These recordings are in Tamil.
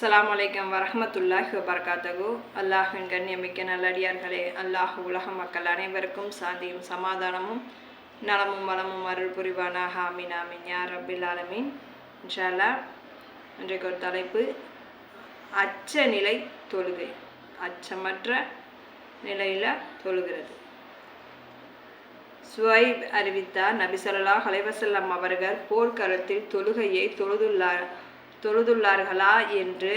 அஸ்லாம் வலைக்கம் வரமத்துல்லாஹி வபர்காத்தகு அல்லாஹின் கண்ணியமிக்க நல்லடியார்களே அல்லாஹ் உலக மக்கள் அனைவருக்கும் சாந்தியும் சமாதானமும் நலமும் வளமும் அருள் புரிவானாக. ஆமீன் ஆமீன். யா ரப்பில் ஆலமீன். இன்ஷா இன்றைக்கு ஒரு தலைப்பு அச்சநிலை தொழுகை. அச்சமற்ற நிலையில் தொழுகிறது. சுவைப் அறிவித்தார் நபிசல்லா ஹலைவசல்லம் அவர்கள் போர்க்களத்தில் தொழுகையை தொழுதுள்ளார். தொழுதுள்ளார்களா என்று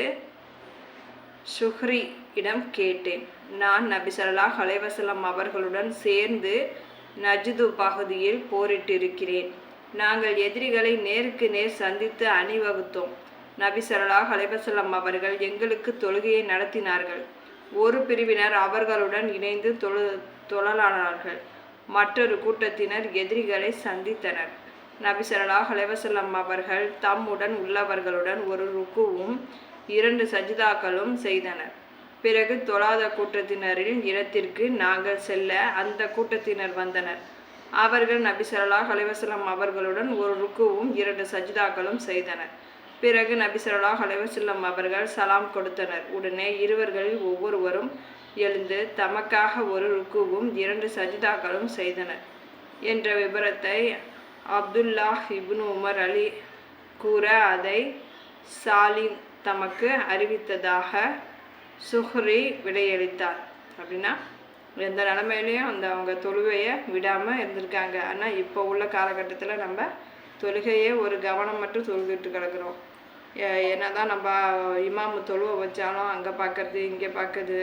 சுஹ்ரி இடம் கேட்டேன். நான் நபிசல்லா ஹலைவசலம் அவர்களுடன் சேர்ந்து நஜ்து பகுதியில் போரிட்டிருக்கிறேன். நாங்கள் எதிரிகளை நேருக்கு நேர் சந்தித்து அணிவகுத்தோம். நபி ஸல்லல்லாஹு அவர்கள் எங்களுக்கு தொழுகையை நடத்தினார்கள். ஒரு பிரிவினர் அவர்களுடன் இணைந்து தொழு தொழலானார்கள். மற்றொரு கூட்டத்தினர் எதிரிகளை சந்தித்தனர். நபி ஸல்லல்லாஹு அவர்கள் தம்முடன் உள்ளவர்களுடன் ஒரு ருக்குவும் இரண்டு சஜிதாக்களும் செய்தனர். பிறகு தொழாத கூட்டத்தினரின் இடத்திற்கு நாங்கள் செல்ல அந்த கூட்டத்தினர் வந்தனர். அவர்கள் நபி ஸல்லல்லாஹு அவர்களுடன் ஒரு ருக்குவும் இரண்டு சஜிதாக்களும் செய்தனர். பிறகு நபி ஸல்லல்லாஹு அவர்கள் சலாம் கொடுத்தனர். உடனே இருவர்களில் ஒவ்வொருவரும் எழுந்து தமக்காக ஒரு ருக்குவும் இரண்டு சஜிதாக்களும் செய்தனர். என்ற விபரத்தை அப்துல்லாஹ் இப்னு உமர் அலி கூற அதை சாலிம் தமக்கு அறிவித்ததாக சுஹ்ரி விடையளித்தார். அப்படின்னா எந்த நிலமையிலையும் அந்த அவங்க தொழுகையை விடாமல் இருந்திருக்காங்க. ஆனால் இப்போ உள்ள காலகட்டத்தில் நம்ம தொழுகையே ஒரு கவனம் மட்டும் தொழுகிட்டு கிடக்குறோம். என்ன தான் நம்ம இமாமு தொழுவை வச்சாலும் அங்கே பார்க்கறது இங்கே பார்க்கறது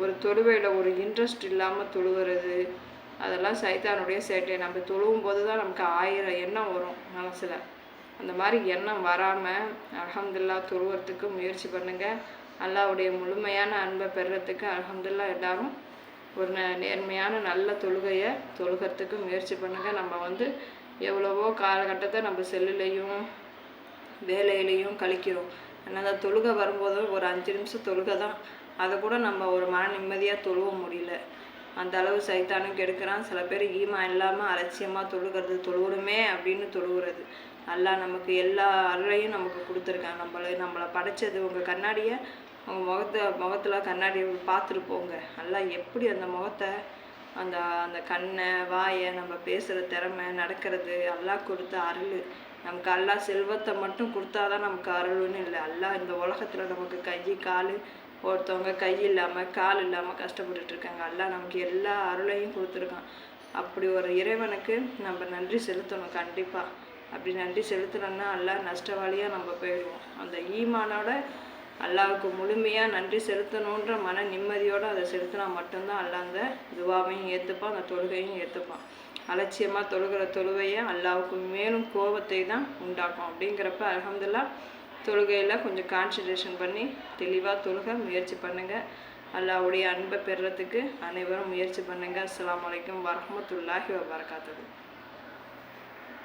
ஒரு தொழுவையில் ஒரு இன்ட்ரெஸ்ட் இல்லாமல் தொழுகிறது அதெல்லாம் சைத்தானுடைய சேட்டை. நம்ம தொழுவும் போது தான் நமக்கு ஆயிரம் எண்ணம் வரும் மனசில். அந்த மாதிரி எண்ணம் வராமல் அலமதுல்லா தொழுவறதுக்கு முயற்சி பண்ணுங்கள் அல்லாவுடைய முழுமையான அன்பை பெறுறதுக்கு அலமதுல்லா எல்லாரும் ஒரு ந நேர்மையான நல்ல தொழுகையை தொழுகிறதுக்கு முயற்சி பண்ணுங்கள் நம்ம வந்து எவ்வளவோ காலகட்டத்தை நம்ம செல்லுலேயும் வேலையிலையும் கழிக்கிறோம். ஆனால் அந்த தொழுகை வரும்போது ஒரு அஞ்சு நிமிஷம் தொழுகை தான் அதை கூட நம்ம ஒரு மன நிம்மதியாக தொழுவ முடியல. அந்த அளவு சைத்தானும் கெடுக்கிறான் சில பேர் ஈமா இல்லாமல் அலட்சியமாக தொழுகிறது தொழுகணுமே அப்படின்னு தொழுகிறது நல்லா நமக்கு எல்லா அருளையும் நமக்கு கொடுத்துருக்கான். நம்மளை நம்மளை படைச்சது உங்கள் கண்ணாடியை உங்கள் முகத்தை முகத்தில் கண்ணாடியை பார்த்துட்டு போங்க நல்லா எப்படி அந்த முகத்தை அந்த அந்த கண்ணை வாயை நம்ம பேசுகிற திறமை நடக்கிறது எல்லாம் கொடுத்த அருள். நமக்கு அல்லா செல்வத்தை மட்டும் கொடுத்தாதான் நமக்கு அருள்னு இல்லை. அல்லா இந்த உலகத்தில் நமக்கு கை கால் ஒருத்தவங்க கை இல்லாமல் கால் இல்லாமல் கஷ்டப்பட்டுட்டு இருக்காங்க அல்லா நமக்கு எல்லா அருளையும் கொடுத்துருக்கான். அப்படி ஒரு இறைவனுக்கு நம்ம நன்றி செலுத்தணும் கண்டிப்பாக அப்படி நன்றி செலுத்தணும்னா எல்லாம் நஷ்டவாளியாக நம்ம போயிடுவோம். அந்த ஈமானோட அல்லாவுக்கு முழுமையாக நன்றி செலுத்தணுன்ற மன நிம்மதியோடு அதை செலுத்தினா மட்டும்தான் அல்லா அந்த துவாவையும் ஏற்றுப்பான் அந்த தொழுகையும் ஏற்றுப்பான் அலட்சியமாக தொழுகிற தொழுவையை அல்லாவுக்கு மேலும் கோபத்தை தான் உண்டாக்கும். அப்படிங்கிறப்ப அலமதுல்லா தொழுகையில் கொஞ்சம் கான்சன்ட்ரேஷன் பண்ணி தெளிவாக தொழுக முயற்சி பண்ணுங்கள் அல்லாவுடைய அன்பை பெறுறதுக்கு அனைவரும் முயற்சி பண்ணுங்கள் அஸ்லாம் வலைக்கம் வரமத்துல்லாஹி வபரகாத்தது